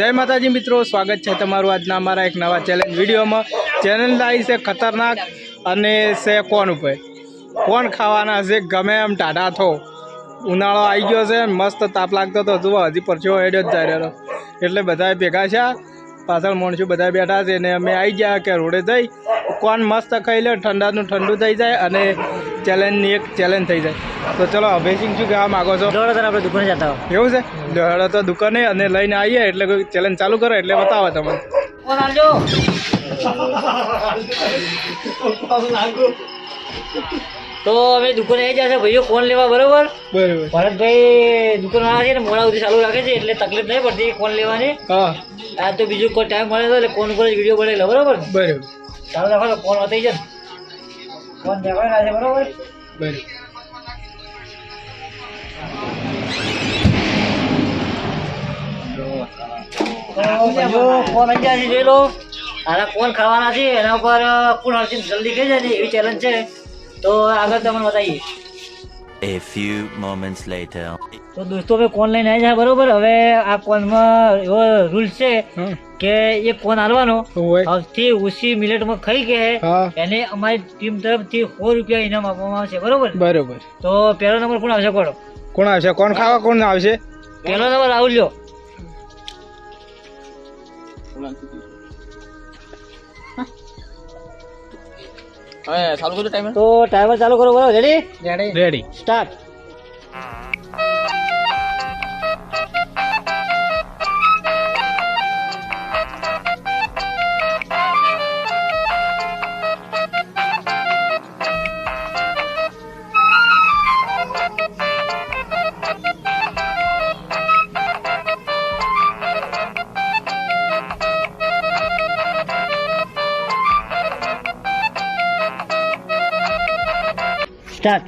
જય માતાજી મિત્રો, સ્વાગત છે તમારું આજના અમારા એક નવા ચેલેન્જ વિડીયોમાં. ચેલેન્જ લાવી છે ખતરનાક અને છે કોણ ઉપર? કોણ ખાવાના છે? ગમે એમ ટાઢા થો. ઉનાળો આવી ગયો છે મસ્ત તાપ લાગતો હતો. જુઓ, હજી પરચો હેડ્યો જ જાય એટલે બધા ભેગા છે પાછળ માણસો બધા બેઠા છે ને અમે આવી ગયા કે રોડે જઈ. કોણ મસ્ત ખાઈ લે, ઠંડાનું ઠંડુ થઈ જાય અને ચેલેન્જની એક ચેલેન્જ થઈ જાય. તો ચલો અભયસિંહ શું કહેવા માગો છો? દોડો તરફ આપણે દુકાને જતા એવું છે? દોડો તો દુકાને અને લઈને આવીએ એટલે કોઈ ચેલેન્જ ચાલુ કરો એટલે બતાવો તમને. તો અમે દુકાને આવી જશે ભાઈઓ ફોન લેવા બરોબર? બરોબર. ભરતભાઈ દુકાન વાળા છે ને મોડા સુધી ચાલુ રાખે છે એટલે તકલીફ નહીં પડતી ફોન લેવાની. હા. આ તો બીજું કોઈ ટાઈમ મળે તો એટલે ફોન ઉપર જ વીડિયો બનાવી લો બરોબર? બરોબર. ચાલુ રાખો તો કોણ વતાઈ જાય કોણ દેખાય ના છે બરોબર બરોબર જાય છે જોઈ લો આના કોણ ખાવાના છે એના ઉપર કોણ હરચી જલ્દી કહી જાય એવી ચેલેન્જ છે તો આગળ તમને બતાવીએ A few moments later. તો દોસ્તો હવે કોન લઈને આવી જાય બરોબર? હવે આ કોનમાં એવો રૂલ્સ છે કે એ કોન હાલવાનો સૌથી ઓછી મિનિટમાં ખાઈ ગયા એને અમારી ટીમ તરફથી સો રૂપિયા ઇનામ આપવામાં આવશે બરોબર? બરોબર. તો પહેલો નંબર કોણ આવશે કોણ કોણ આવશે? કોણ ખાવા કોણ આવશે? પહેલો નંબર રાહુલ લ્યો તો ટાઈમર ચાલુ કરો બરોબર રેડી રેડી સ્ટાર્ટ પૂરું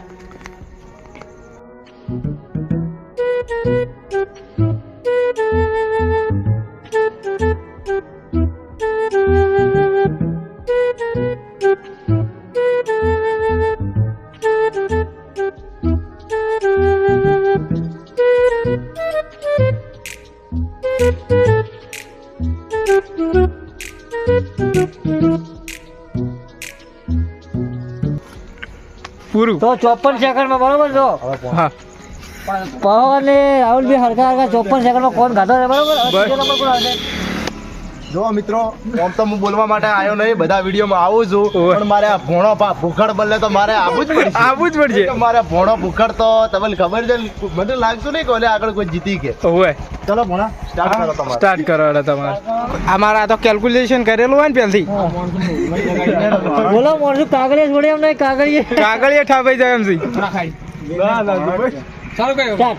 ચોપન સેકન્ડમાં બરોબર છો? હા. પવન ને રાહુલ બી હરકા હરકા ચોપન સેકન્ડમાં કોણ ગાધો છે બરોબર હવે બસ. ત્રીજો નંબર કોણ આવશે જો મિત્રો આમ તો હું બોલવા માટે આવ્યો નહીં બધા વિડીયોમાં આવું છું પણ મારે આ ભોણો ભૂખડ બદલે તો મારે આવું જ પડશે. આવું જ પડશે. મારે ભોણો ભૂખડ તો તમને ખબર છે ને, મને લાગતું નહીં કોને આગળ કોઈ જીતી કે. હોય ચલો ભોણા સ્ટાર્ટ કરો તમારે. સ્ટાર્ટ કરો એટલે તમારે. અમારા આ તો કેલ્ક્યુલેશન કરેલું હોય ને પહેલથી. બોલો મોરસું કાગળિયા જોડે એમ નહીં કાગળીએ કાગળીએ ઠાપાઈ જાય એમ સી. ના ના ભાઈ. કયો?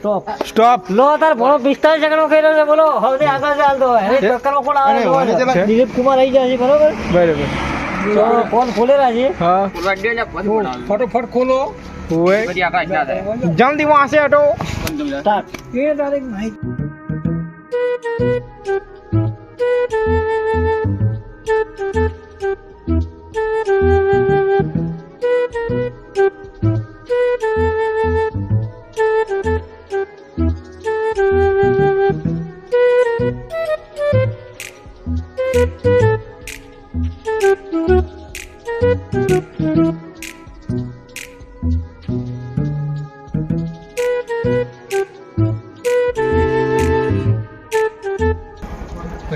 સ્ટોપ સ્ટોપ લો તાર ભણો પિસ્તાલીસ સેકન્ડ કર્યો છે બોલો. હવે. આગળ ચાલતો હવે ચક્કરમાં કોણ આવે. દિલીપ કુમાર આવી જાય છે બરોબર? બરોબર. તો ફોન ખોલેલા છે? હા. ફટોફટ ખોલો. હોય જલ્દી વાંસે હટો. સ્ટાર્ટ. એ તારીખ નહીં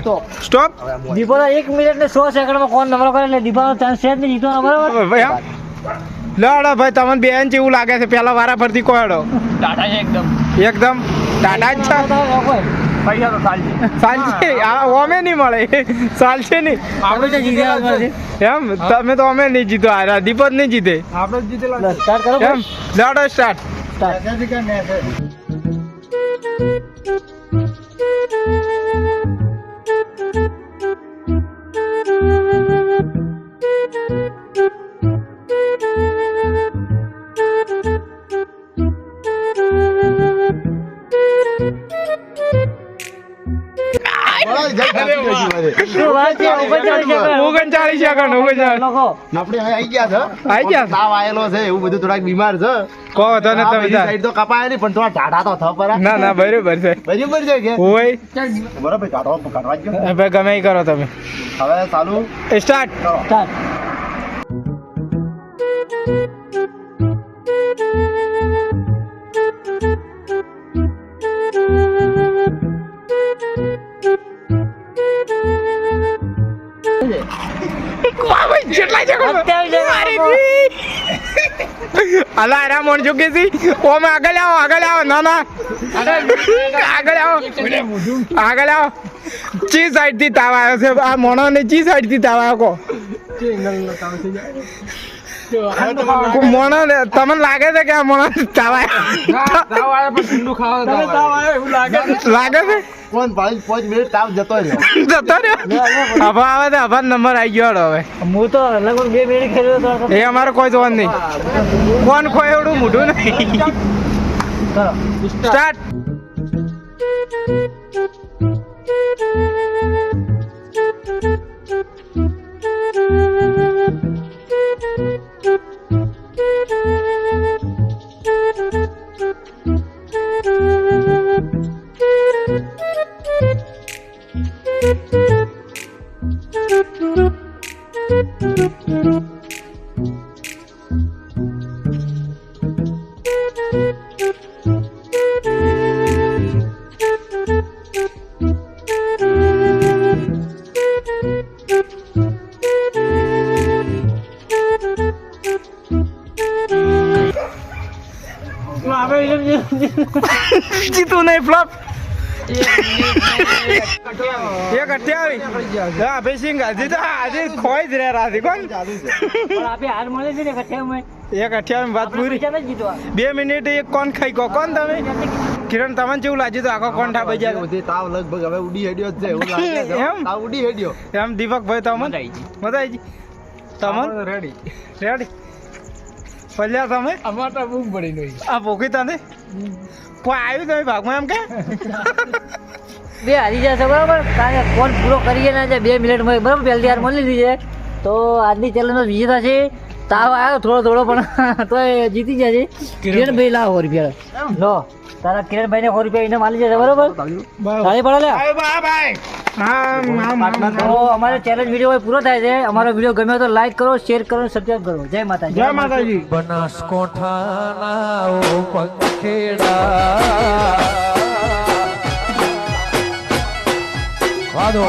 સ્ટોપ સ્ટોપ દીપોલા એક મિનિટ ને સો સેકન્ડમાં કોણ નંબર કરે એટલે દીપાનો ચાન્સ છે જ નહીં જીતવાનો બરાબર? ભાઈ લડો ભાઈ તમને બેન જેવું લાગે છે પેલા વારા ફરતી કોયડો. એકદમ. ટાટા જ છે? આ ઓમે નહીં મળે. ચાલશે નહીં. આપણે તો જીત્યા છે એમ? તમે તો અમે નહીં જીતો. આ દીપક નહીં જીતે. સ્ટાર્ટ કરો એમ? લડો સ્ટાર્ટ સ્ટાર્ટ ઓગણચાળીસ આપણે ગયા છે. આઈ ગયા? તાવ આયેલો છે એવું બધું થોડાક બીમાર છે. કહો તો ને તમે સાઈડ તો કપાય નહીં પણ થોડા ઢાઢા તો થવા ના ના બરોબર છે. બરાબર છે કે? હોય. બરાબર ઢાઢો કાઢવા જ હવે ગમે કરો તમે. હવે ચાલુ. Start start. અલા એરા મોણ ચૂકી હતી ઓમ આગળ આવો આગળ આવો ના ના. આગળ આવો. આગળ આવો. ચી સાઈડથી તાવ આવ્યો છે? આ મોણો ને ચી સાઈડથી તાવ આવ્યો કો? મોણો ને તમને લાગે છે કે આ મોણો ને તાવ આવ્યો લાગે છે? કોણ પાંચ પાંચ મિનિટ તાવ જતો રહ્યો. જતો રહ્યો? હવા આવે તો આભા નંબર આવી ગયો હવે. હું તો લગભગ બે મિનિટ ખેલ્યો તો એ અમારે કોઈ જોવાનું નહીં. કોણ ખોય એવડું મોઢું નહીં. કરો સ્ટાર્ટ જીતું નહીં ફ્લોપ એક અઠ્યાવીસ. હા ભાઈ સિંગ હજી તો હજી ખોઈ જ રહ્યા હતી કોણ? આપે હાર મળે છે ને કઠિયામાં એક અઠ્યાવીસ વાત પૂરી. બે મિનિટ એક કોણ ખાઈ ગયો? કોણ તમે? કિરણ તમને જેવું લાગ્યું તો આખો થા બજાર બધી તાવ લગભગ હવે ઉડી હેડ્યો જ છે એવું લાગે છે. એમ? તાવ ઉડી હેડ્યો. એમ દીપકભાઈ તમને? મજા આવી ગઈ. તમને? રેડી રેડી પલ્યા તમે? અમાર તો બૂમ પડી નહીં આ ભૂખી તને આવ્યું તમે ભાગમાં એમ કે? બે હારી જશે બરાબર? કારણ કે કોણ પૂરો કરીએ ના બે મિનિટમાં, બરાબર? પહેલી હાર મળી લીધી છે. તો આજની ચેલેન્જમાં વિજેતા છે તાવ આવ્યો થોડો થોડો પણ તો જીતી જશે કિરણભાઈ લાવ સો રૂપિયા લો તારા કિરણભાઈ ને સો રૂપિયા એને માલી જશે બરોબર? સારી પડે તો અમારો ચેલેન્જ વીડિયો હોય પૂરો થાય છે. અમારો વીડિયો ગમ્યો તો લાઈક કરો શેર કરો સબસ્ક્રાઈબ કરો. જય માતાજી. જય માતાજી. બનાસકોઠાના પંખેડા વાદો.